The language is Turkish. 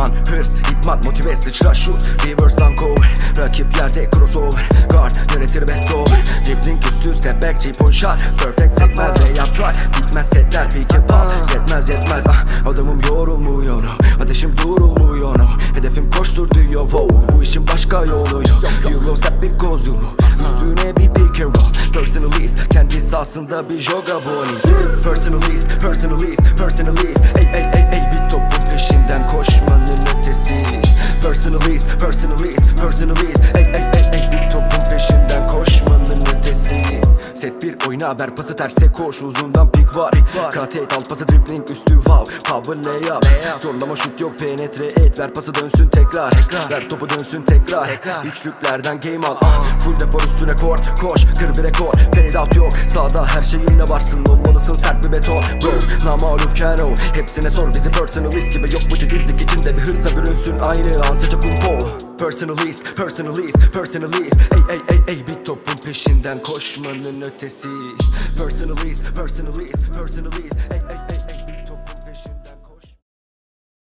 an Hırs, idman, motive, sıçra, şut. Reverse'dan cover Rakip yerde crossover. Guard, yönetir backdoor Dribbling üstü step back, three point shot Perfect sekmez, layup try. Bitmez setler, pick and pop Yetmez yetmez, ah, adamım yorulmuyor. Ateşim durulmuyor. Hedefim koştur diyor wow. Bu işin başka yolu yok Euro step bir kozunu Üstüne bir pick and roll. Personalist, kendi sahasında bir joga boni personalist, personalist Personalist, personalist, personalist Ey ey Set bir oyna ver pası terse koş. Uzundan pik var Kat et al pası dribbling üstü wow. Power layup Zorlama şut yok penetre et. Ver pası dönsün tekrar. Ver topu dönsün tekrar. Üçlüklerden game al. Ah. Full depor üstüne court. Koş kır bir rekor. Fade out yok. Sağda her şeyinle varsın. Olmalısın sert bir beton Bro namalup kano. Hepsine sor bizi personalist gibi yok. Bu titizlik içinde bir hırsa bürünsün. Aynı Antetokounmpo Personalist, personalist, personalist. Ey ey ey peşinden koşmanın ötesi. Personalist, personalist, personalist Ey ey